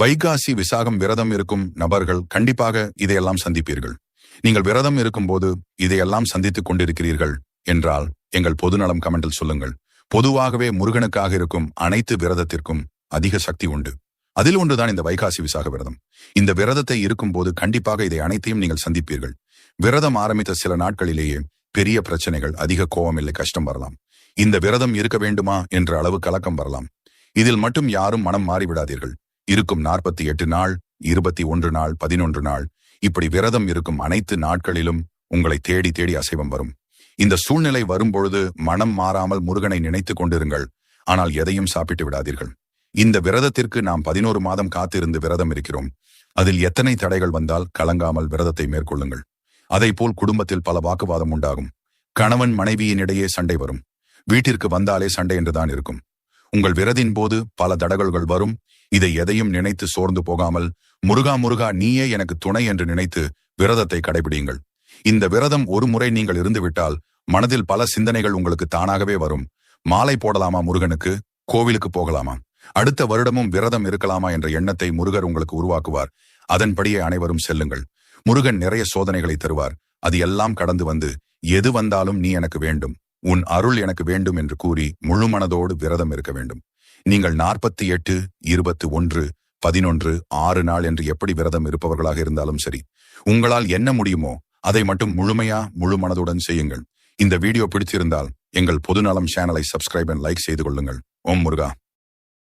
வைகாசி விசாகம் விரதம் இருக்கும் நபர்கள் கண்டிப்பாக இதையெல்லாம் சந்திப்பீர்கள். நீங்கள் விரதம் இருக்கும்போது இதையெல்லாம் சந்தித்துக் கொண்டிருக்கிறீர்கள் என்றால் எங்கள் பொதுநலம் கமெண்டில் சொல்லுங்கள். பொதுவாகவே முருகனுக்காக இருக்கும் அனைத்து விரதத்திற்கும் அதிக சக்தி உண்டு. அதில் ஒன்றுதான் இந்த வைகாசி விசாக விரதம். இந்த விரதத்தை இருக்கும்போது கண்டிப்பாக இதை அனைத்தையும் நீங்கள் சந்திப்பீர்கள். விரதம் ஆரம்பித்த சில நாட்களிலேயே பெரிய பிரச்சனைகள் அதிக கோபம் இல்லை கஷ்டம் வரலாம். இந்த விரதம் இருக்க வேண்டுமா என்ற அளவு கலக்கம் வரலாம். இதில் மட்டும் யாரும் மனம் மாறிவிடாதீர்கள். இருக்கும் நாற்பத்தி எட்டு நாள் இருபத்தி ஒன்று நாள் பதினொன்று நாள். இப்படி விரதம் இருக்கும் அனைத்து நாட்களிலும் உங்களை தேடி தேடி அசைவம் வரும். இந்த சூழ்நிலை வரும்பொழுது மனம் மாறாமல் முருகனை நினைத்துக் கொண்டிருங்கள். ஆனால் எதையும் சாப்பிட்டு விடாதீர்கள். இந்த விரதத்திற்கு நாம் பதினோரு மாதம் காத்திருந்து விரதம் இருக்கிறோம். அதில் எத்தனை தடைகள் வந்தால் கலங்காமல் விரதத்தை மேற்கொள்ளுங்கள். போல் குடும்பத்தில் பல வாக்குவாதம் உண்டாகும். கணவன் மனைவியின் இடையே சண்டை வரும். வீட்டிற்கு வந்தாலே சண்டை என்றுதான் இருக்கும். உங்கள் விரதின் போது பல தடகல்கள் வரும். இதை எதையும் நினைத்து சோர்ந்து போகாமல் முருகா முருகா நீயே எனக்கு துணை என்று நினைத்து விரதத்தை கடைபிடியுங்கள். இந்த விரதம் ஒரு முறை நீங்கள் இருந்துவிட்டால் மனதில் பல சிந்தனைகள் உங்களுக்கு தானாகவே வரும். மாலை போடலாமா முருகனுக்கு? கோவிலுக்கு போகலாமா? அடுத்த வருடமும் விரதம் இருக்கலாமா என்ற எண்ணத்தை முருகர் உங்களுக்கு உருவாக்குவார். அதன்படியே அனைவரும் செல்லுங்கள். முருகன் நிறைய சோதனைகளை தருவார். அது எல்லாம் கடந்து வந்து எது வந்தாலும் நீ எனக்கு வேண்டும். உன் அருள் எனக்கு வேண்டும் என்று கூறி முழு மனதோடு விரதம் இருக்க வேண்டும். நீங்கள் நாற்பத்தி எட்டு இருபத்தி ஒன்று பதினொன்று ஆறு நாள் என்று எப்படி விரதம் இருப்பவர்களாக இருந்தாலும் சரி உங்களால் என்ன முடியுமோ அதை மட்டும் முழுமையா முழு மனதுடன் செய்யுங்கள். இந்த வீடியோ பிடிச்சிருந்தால் எங்கள் பொதுநலம் சேனலை சப்ஸ்கிரைப் அண்ட் லைக் செய்து கொள்ளுங்கள். ஓம் முருகா.